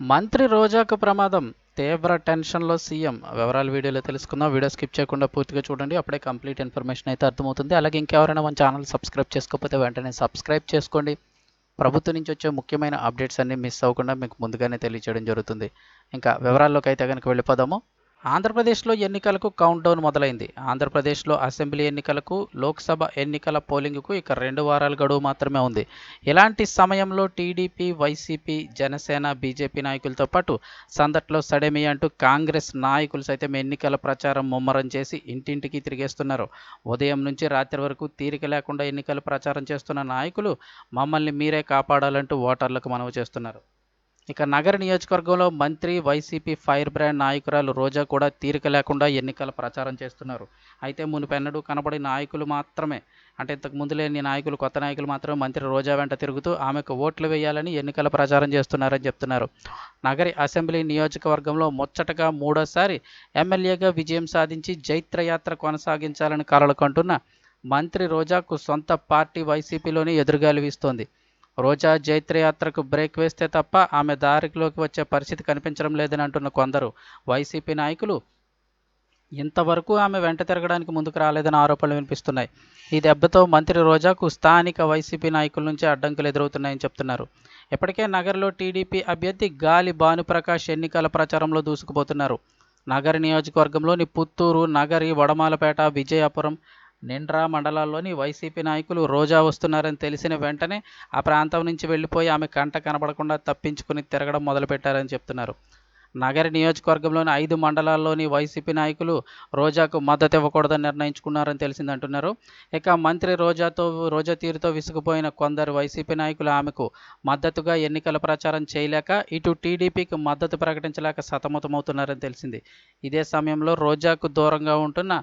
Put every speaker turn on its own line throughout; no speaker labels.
మంత్రి రోజాకు ప్రమాదం. తీవ్ర టెన్షన్లో సీఎం. వివరాలు వీడియోలో తెలుసుకుందాం. వీడియో స్కిప్ చేయకుండా పూర్తిగా చూడండి. అప్పుడే కంప్లీట్ ఇన్ఫర్మేషన్ అయితే అర్థమవుతుంది. అలాగే ఇంకెవరైనా మన ఛానల్ సబ్స్క్రైబ్ చేసుకోకపోతే వెంటనే సబ్స్క్రైబ్ చేసుకోండి. ప్రభుత్వం నుంచి వచ్చే ముఖ్యమైన అప్డేట్స్ అన్నీ మిస్ అవ్వకుండా మీకు ముందుగానే తెలియజేయడం జరుగుతుంది. ఇంకా వివరాల్లోకి అయితే కనుక వెళ్ళిపోదాము. ఆంధ్రప్రదేశ్లో ఎన్నికలకు కౌంట్ డౌన్ మొదలైంది. ఆంధ్రప్రదేశ్లో అసెంబ్లీ ఎన్నికలకు లోక్సభ ఎన్నికల పోలింగ్కు ఇక రెండు వారాల గడువు మాత్రమే ఉంది. ఇలాంటి సమయంలో టీడీపీ వైసీపీ జనసేన బీజేపీ నాయకులతో పాటు సందట్లో సడేమి అంటూ కాంగ్రెస్ నాయకులు సైతం ఎన్నికల ప్రచారం ముమ్మరం చేసి ఇంటింటికి తిరిగేస్తున్నారు. ఉదయం నుంచి రాత్రి వరకు తీరిక లేకుండా ఎన్నికల ప్రచారం చేస్తున్న నాయకులు మమ్మల్ని మీరే కాపాడాలంటూ ఓటర్లకు మనవి చేస్తున్నారు. ఇక నగర నియోజకవర్గంలో మంత్రి వైసీపీ ఫైర్ బ్రాండ్ నాయకురాలు రోజా కూడా తీరిక లేకుండా ఎన్నికల ప్రచారం చేస్తున్నారు. అయితే మునుపెన్నడూ కనబడి నాయకులు మాత్రమే అంటే ఇంతకు ముందు లేని నాయకులు కొత్త నాయకులు మాత్రమే మంత్రి రోజా వెంట తిరుగుతూ ఆమెకు ఓట్లు వేయాలని ఎన్నికల ప్రచారం చేస్తున్నారని చెప్తున్నారు. నగరి అసెంబ్లీ నియోజకవర్గంలో ముచ్చటగా మూడోసారి ఎమ్మెల్యేగా విజయం సాధించి జైత్రయాత్ర కొనసాగించాలని కలలు కంటున్న మంత్రి రోజాకు సొంత పార్టీ వైసీపీలోనే ఎదురుగాలి వీస్తోంది. రోజా జైత్రయాత్రకు బ్రేక్ వేస్తే తప్ప ఆమె దారిలోకి వచ్చే పరిస్థితి కనిపించడం లేదని అంటున్న కొందరు. వైసీపీ నాయకులు ఇంతవరకు ఆమె వెంట తిరగడానికి ముందుకు రాలేదని ఆరోపణలు వినిపిస్తున్నాయి. ఈ దెబ్బతో మంత్రి రోజాకు స్థానిక వైసీపీ నాయకుల నుంచి అడ్డంకులు ఎదురవుతున్నాయని చెప్తున్నారు. ఇప్పటికే నగర్లో టీడీపీ అభ్యర్థి గాలి భానుప్రకాష్ ఎన్నికల ప్రచారంలో దూసుకుపోతున్నారు. నగర నియోజకవర్గంలోని పుత్తూరు నగరి వడమాలపేట విజయపురం నిండ్రా మండలాల్లోని వైసీపీ నాయకులు రోజా వస్తున్నారని తెలిసిన వెంటనే ఆ ప్రాంతం నుంచి వెళ్ళిపోయి ఆమె కంట కనబడకుండా తప్పించుకుని తిరగడం మొదలుపెట్టారని చెప్తున్నారు. నగర నియోజకవర్గంలోని ఐదు మండలాల్లోని వైసీపీ నాయకులు రోజాకు మద్దతు ఇవ్వకూడదని నిర్ణయించుకున్నారని తెలిసిందంటున్నారు. ఇక మంత్రి రోజాతో రోజా తీరుతో విసిగిపోయిన కొందరు వైసీపీ నాయకులు ఆమెకు మద్దతుగా ఎన్నికల ప్రచారం చేయలేక ఇటు టీడీపీకి మద్దతు ప్రకటించలేక సతమతమవుతున్నారని తెలిసింది. ఇదే సమయంలో రోజాకు దూరంగా ఉంటున్న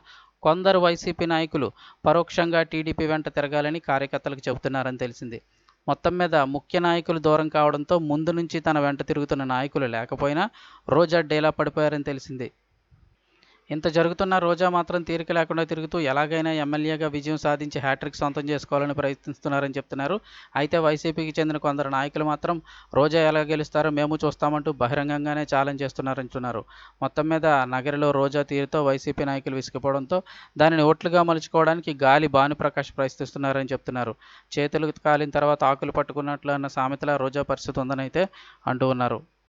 కొందరు వైసీపీ నాయకులు పరోక్షంగా టీడీపీ వెంట తిరగాలని కార్యకర్తలకు చెబుతున్నారని తెలిసింది. మొత్తం మీద ముఖ్య నాయకులు దూరం కావడంతో ముందు నుంచి తన వెంట తిరుగుతున్న నాయకులు లేకపోయినా రోజా డేలా పడిపోయారని తెలిసింది. ఇంత జరుగుతున్న రోజా మాత్రం తీరిక లేకుండా తిరుగుతూ ఎలాగైనా ఎమ్మెల్యేగా విజయం సాధించి హ్యాట్రిక్ సొంతం చేసుకోవాలని ప్రయత్నిస్తున్నారని చెప్తున్నారు. అయితే వైసీపీకి చెందిన కొందరు నాయకులు మాత్రం రోజా ఎలా గెలుస్తారో మేము చూస్తామంటూ బహిరంగంగానే ఛాలెంజ్ చేస్తున్నారంటున్నారు మొత్తం మీద నగరిలో రోజా తీరుతో వైసీపీ నాయకులు విసిగిపోవడంతో దానిని ఓట్లుగా మలుచుకోవడానికి గాలి భానుప్రకాష్ ప్రయత్నిస్తున్నారని చెప్తున్నారు. చేతులు కాలిన తర్వాత ఆకులు పట్టుకున్నట్లు అన్న సామెతలా రోజా పరిస్థితి ఉందని అయితే అంటూ ఉన్నారు.